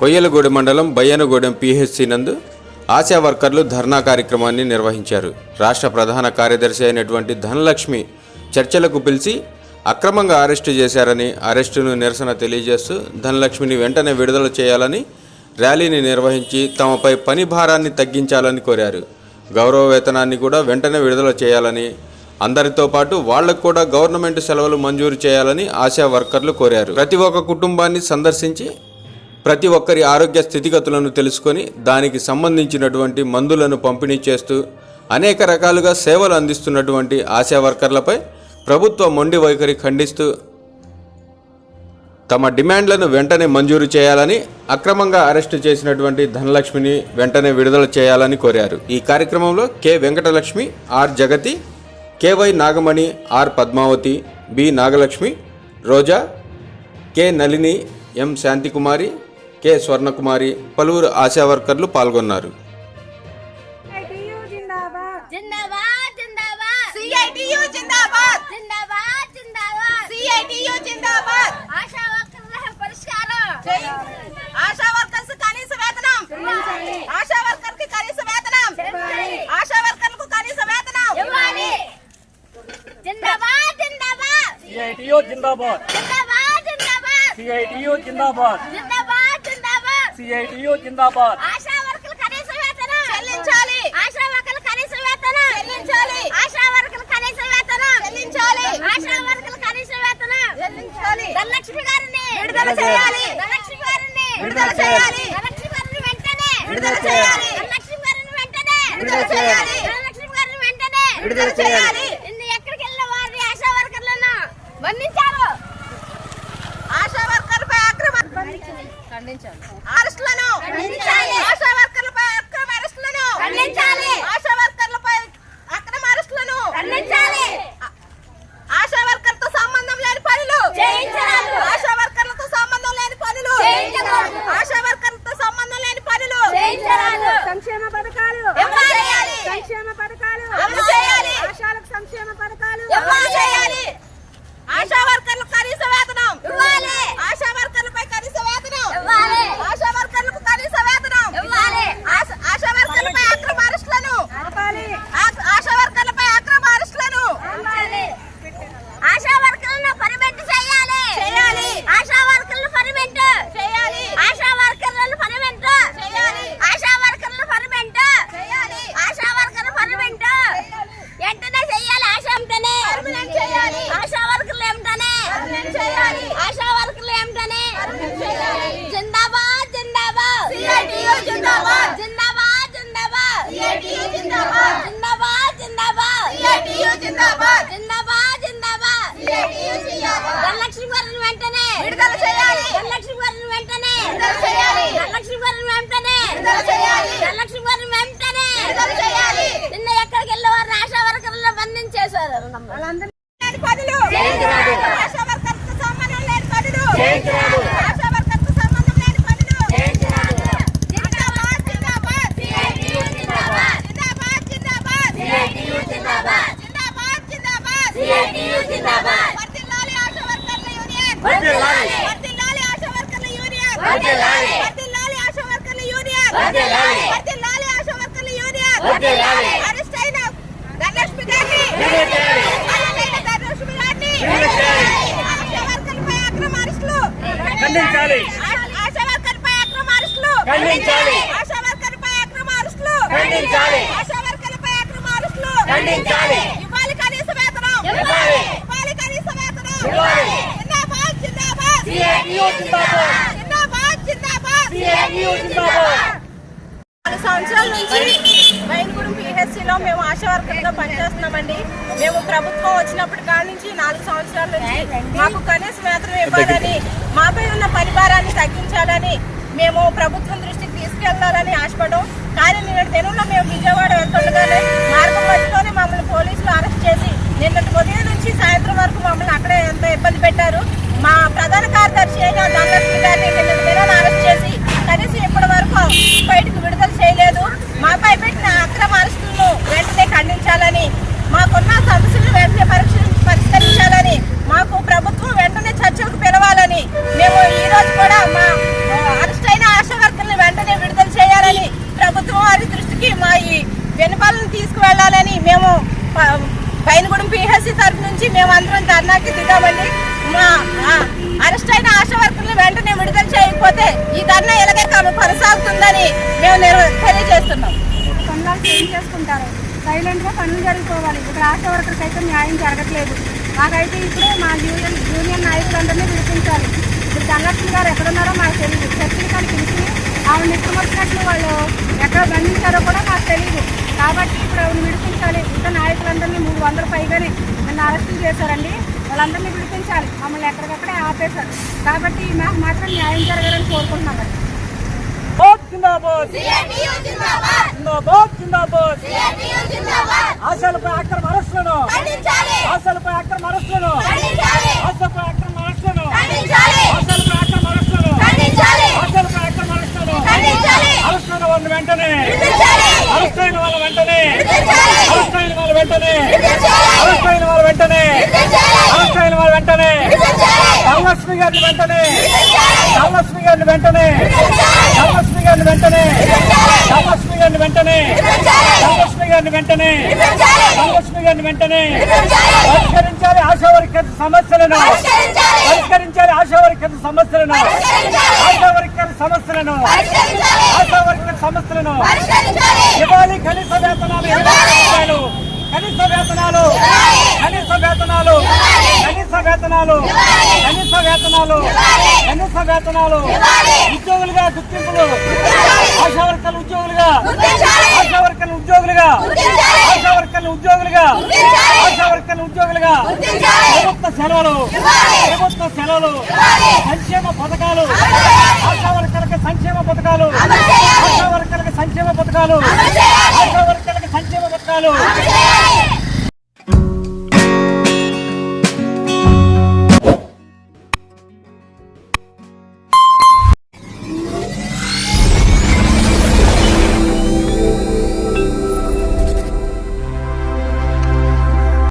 కొయ్యలగూడెం మండలం బయ్యనగూడెం పిహెచ్సి నందు ఆశా వర్కర్లు ధర్నా కార్యక్రమాన్ని నిర్వహించారు. రాష్ట్ర ప్రధాన కార్యదర్శి అయినటువంటి ధనలక్ష్మి చర్చలకు పిలిచి అక్రమంగా అరెస్టు చేశారని అరెస్టును నిరసన తెలియజేస్తూ ధనలక్ష్మిని వెంటనే విడుదల చేయాలని ర్యాలీని నిర్వహించి తమపై పని భారాన్ని తగ్గించాలని కోరారు. గౌరవ వేతనాన్ని కూడా వెంటనే విడుదల చేయాలని అందరితో పాటు వాళ్ళకు కూడా గవర్నమెంట్ సెలవులు మంజూరు చేయాలని ఆశా వర్కర్లు కోరారు. ప్రతి ఒక్క కుటుంబాన్ని సందర్శించి ప్రతి ఒక్కరి ఆరోగ్య స్థితిగతులను తెలుసుకొని దానికి సంబంధించినటువంటి మందులను పంపిణీ చేస్తూ అనేక రకాలుగా సేవలు అందిస్తున్నటువంటి ఆశా వర్కర్లపై ప్రభుత్వ మొండి వైఖరి ఖండిస్తూ తమ డిమాండ్లను వెంటనే మంజూరు చేయాలని అక్రమంగా అరెస్టు చేసినటువంటి ధనలక్ష్మిని వెంటనే విడుదల చేయాలని కోరారు. ఈ కార్యక్రమంలో K. Venkatalakshmi R. Jagathi K Y Nagamani R. Padmavathi B. Nagalakshmi Roja K. Nalini M. Shanthikumari K Swarnakumari పలువురు ఆశా వర్కర్లు పాల్గొన్నారు. జిందాబాద్. జిందాబాద్ జిందాబాద్. జిందాబాద్. సిఐటియు జిందాబాద్ ఆశా వర్కర్ల కనీస వేతనం చెల్లించాలి. ఆశా వర్కర్ల కనీస వేతనం చెల్లించాలి. ఆశా వర్కర్ల కనీస వేతనం చెల్లించాలి. ఆశా వర్కర్ల కనీస వేతనం చెల్లించాలి. ధనలక్ష్మి గారిని విడుదల చేయాలి. ధనలక్ష్మి గారిని విడుదల చేయాలి. ధనలక్ష్మి గారిని వెంటనే విడుదల చేయాలి. ధనలక్ష్మి గారిని వెంటనే విడుదల చేయాలి. ధనలక్ష్మి గారిని వెంటనే విడుదల చేయాలి. నిన్న ఎక్కడికి వెళ్ళిన వారిని ఆశా వర్కర్లను బంధించారు ఆశా వర్కర్ పై అక్రమ అరెస్టులను ఖండించాలి. ఆశా వర్కర్లపై అక్రమ అరెస్టులను ఖండించాలి. ఆశా వర్కర్లపై అక్రమ అరెస్టులను ఖండించాలి ఆశా వర్కర్తో సంబంధం లేని పనులు చేయించరాదు. ఆశా వర్కర్లతో సంబంధం లేని పనులు చేయించరాదు. ఆశా వర్కర్లతో సంబంధం లేని పనులు చేయించరాదు. సంక్షేమ పథకాలు అమలు చేయాలి. సంక్షేమ పథకాలు అమలు చేయాలి. ఆశాలకు సంక్షేమ పథకాలు అమలు చేయాలి ఆశా వర్కర్లకు కనీస వేతనం ఇవ్వాలి. ఆశా వర్కర్లపై కనీస వేతనం ఇవ్వాలి. ఆశా వర్కర్లకు కనీస వేతనం ఇవ్వాలి. ఆశ- ఆశా వర్కర్లపై అక్రమ అరెస్టులను ఆపాలి ఆ- ఆశా వర్కర్లపై అక్రమ అరెస్టులను ఆపాలి. ఆశా వర్కర్లను పర్మిట్ చేయాలి చేయాలి. ఆశా వర్కర్లు పర్మిట్ చేయాలి ఆశా వర్కర్లను పర్మిట్ చేయాలి. ఆశా వర్కర్లు పర్మిట్ చేయాలి. ఆశా వర్కర్లు పర్మిట్ వెంటనే చెయ్యాలి ఆశా వెంటనే పర్మనెంట్ చేయాలి. ఆశా వర్కర్లు ఏమిటనే పర్మనెంట్ చేయాలి. ఆశా వర్కర్లు ఏమిటనే పర్మనెంట్ చేయాలి. జిందాబాద్ జిందాబాద్ CITU జిందాబాద్. జిందాబాద్ జిందాబాద్ CITU జిందాబాద్. జిందాబాద్ జిందాబాద్ CITU జిందాబాద్. జిందాబాద్ జిందాబాద్ CITU జిందాబాద్. ధనలక్ష్మి గారిని వెంటనే విడుదల చేయాలి. ధనలక్ష్మి గారిని వెంటనే విడుదల చేయాలి. ధనలక్ష్మి గారిని వెంటనే విడుదల చేయాలి. ధనలక్ష్మి గారిని వెంటనే విడుదల చేయాలి. నిన్న ఎక్కడికి వెళ్ళే వారిని ఆశా వర్కర్లను బంధించేశారు వాళ్ళందరూ లేని పనులు చేయించరాదు. ఆశా వర్కర్తో సంబంధం లేని పనులు చేయించరాదు. ఆశా వర్కర్తో సంబంధం లేని పనులు చేయించరాదు. జిందాబాద్ జిందాబాద్ CITU జిందాబాద్. జిందాబాద్ జిందాబాద్ CITU జిందాబాద్. జిందాబాద్ జిందాబాద్ CITU జిందాబాద్. వర్ధిల్లాలి ఆశా వర్కర్ల యూనియన్ వర్ధిల్లాలి. వర్ధిల్లాలి ఆశా వర్కర్ల యూనియన్ వర్ధిల్లాలి. వర్ధిల్లాలి ఆశా వర్కర్ల యూనియన్ వర్ధిల్లాలి. వర్ధిల్లాలి ఆశా వర్కర్ల యూనియన్ వర్ధిల్లాలి. అరెస్ట్ అయిన ధనలక్ష్మి గారిని. ధనలక్ష్మి గారిని. ఆశా వర్కర్లపై అక్రమ అరెస్టులు ఖండించాలి. ఆశా వర్కర్లపై అక్రమ అరెస్టులు ఖండించాలి. ఆశా వర్కర్లపై అక్రమ అరెస్టులు ఖండించాలి. ఆశా వర్కర్లపై అక్రమ అరెస్టులు ఖండించాలి. ఇవ్వాలి కనీస వేతనం. ఇవ్వాలి. ఇవ్వాలి కనీస వేతనం. ఇవ్వాలి. జిందాబాద్ జిందాబాద్ సిఐటియు జిందాబాద్ జిందాబాద్ జిందాబాద్ సిఐటియు జిందాబాద్ నాలుగు సంవత్సరాల నుంచి బయలుగూడెం పిహెచ్సిలో మేము ఆశా వర్కర్గా పనిచేస్తున్నామండి. మేము ప్రభుత్వం వచ్చినప్పటి కాడి నుంచి నాలుగు సంవత్సరాల నుంచి మాకు కనీస వేతనం ఇవ్వాలని మాపై ఉన్న పరిభారాన్ని తగ్గించాలని మేము ప్రభుత్వం దృష్టికి తీసుకెళ్ళాలని ఆశపడం కానీ నిన్నటి దినంలో మేము విజయవాడ వెళ్తుండగానే మార్గం మధ్యలోనే మమ్మల్ని పోలీసులు అరెస్ట్ చేసి నిన్నటి ఉదయం నుంచి సాయంత్రం వరకు మమ్మల్ని అక్కడే ఎంత ఇబ్బంది పెట్టారు మా ప్రధాన కార్యదర్శి అయిన ధనలక్ష్మి గారిని నిన్నటి దినాన్ని అరెస్ట్ చేసి కనీసం ఇప్పటి వరకు బయటకు విడుదల చేయలేదు మాపై పెట్టిన అక్రమ అరెస్టులను వెంటనే ఖండించాలని మాకున్న సమస్యలను వెంటనే పరీక్ష పరిష్కరించాలని మాకు ప్రభుత్వం వెంటనే చర్చలకు పిలవాలని మేము ఈ రోజు కూడా మా ఆ, అరెస్ట్ అయిన ఆశా నుంచి మేము అందరం ధర్నాకి దిగామండి మా ఆ, అరెస్ట్ అయిన ఆశా వర్కర్లు వెంటనే విడుదల చేయకపోతే ఈ ధర్నా ఇలాగే కొనసాగుతుందని మేము తెలియజేస్తున్నాం. పనులు ఏం చేసుకుంటారు? సైలెంట్గా పనులు జరిగిపోవాలి ఇక్కడ ఆశా వర్కర్స్ అయితే న్యాయం జరగట్లేదు. మాకైతే ఇప్పుడే మా యూనియన్ యూనియన్ నాయకులందరినీ పిలిపించాలి. ఇప్పుడు ధనలక్ష్మి గారు ఎక్కడున్నారో మాకు తెలియదు చర్చలు పిలిచి ఆవిడ ఇష్టం వాళ్ళు ఎక్కడ బంధించారో కూడా మాకు తెలియదు కాబట్టి ఇప్పుడు ఆవిడ విడిపించాలి. ఇంకా నాయకులందరినీ మూడు వందల పైగానే నన్ను అరెస్టులు చేశారండి. వాళ్ళందరినీ విడిపించాలి మమ్మల్ని ఎక్కడికక్కడే ఆపేశారు. కాబట్టి మాకు మాత్రం న్యాయం జరగాలని కోరుకుంటున్నాం మరి జిందాబాద్. సిఐటియు జిందాబాద్. జిందాబాద్ జిందాబాద్. సిఐటియు జిందాబాద్. ఆశలపై అక్రమ అరెస్టులను. ఖండించాలి. ఆశలపై అక్రమ అరెస్టులను. ఖండించాలి. ఆశలపై అక్రమ అరెస్టులను. ఖండించాలి. ఆశలపై అక్రమ అరెస్టులను. ఖండించాలి. ఆశలపై అక్రమ అరెస్టులను. ఖండించాలి. అరెస్ట్ అయిన వాళ్ళ వెంటనే. విడిపించాలి అరెస్ట్ అయిన వాళ్ళ వెంటనే. విడిపించాలి అరెస్ట్ అయిన వాళ్ళ వెంటనే. విడిపించాలి అరెస్ట్ అయిన వాళ్ళ వెంటనే విడిపించాలి అరెస్ట్ అయిన వాళ్ళ వెంటనే ధనలక్ష్మి గారిని వెంటనే. ధనలక్ష్మి గారిని వెంటనే. ధనలక్ష్మి గారిని వెంటనే. ధనలక్ష్మి గారిని వెంటనే. ధనలక్ష్మి గారిని వెంటనే. ధనలక్ష్మి గారిని వెంటనే. పరిష్కరించాలి ఆశా వర్కర్ సమస్యలను. పరిష్కరించాలి. ఆశా వర్కర్ సమస్యలను. ఆశా వర్కర్ సమస్యలను. ఆశా వర్కర్ సమస్యలను. ఇవ్వాలి కనీస వేతనాలు. కనీస వేతనాలు. కనీస వేతనాలు. వేతనాలు. కనీస వేతనాలు. కనీస వేతనాలు. ఉద్యోగులుగా గుర్తింపులు. ఆశా వర్కర్లు ఉద్యోగులుగా. ఆశా వర్కర్లు ఉద్యోగులుగా. ఆశా వర్కర్లు ఉద్యోగులుగా. ఆశా వర్కర్లు ఉద్యోగులుగా. ప్రభుత్వ సెలవులు. ప్రభుత్వ సెలవులు. సంక్షేమ పథకాలు. ఆశా వర్కర్లకు సంక్షేమ పథకాలు. ఆశా వర్కర్లకు సంక్షేమ పథకాలు. ఆశా వర్కర్లకు సంక్షేమ పథకాలు.